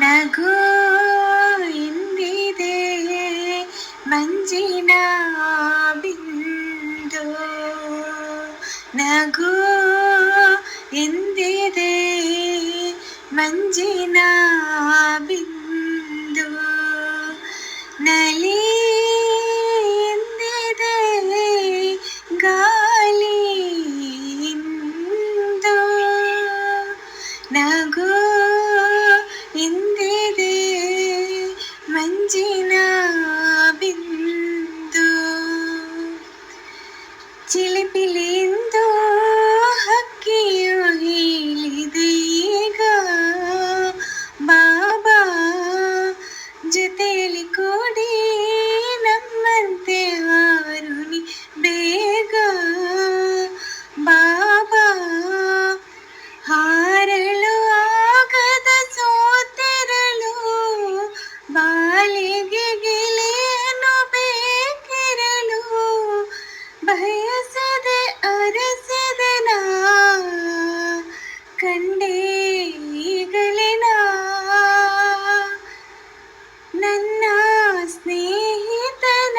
ನಗು ಎಂದಿದೆ ಮಂಜಿನ ಬಿಂದು ನಗು ಎಂದಿದೆ ಮಂಜಿನ బిందు చిలిపిలేందు ಕಂಡೇ ಈಗಲಿನ ನನ್ನ ಸ್ನೇಹಿತನ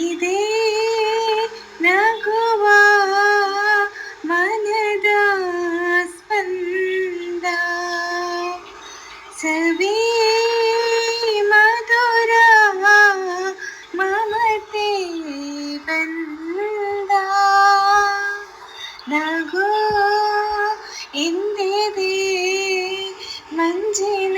ಇದೇ ನಗುವ ಮನದ ಸ್ಪಂದ ಸವೇ changing.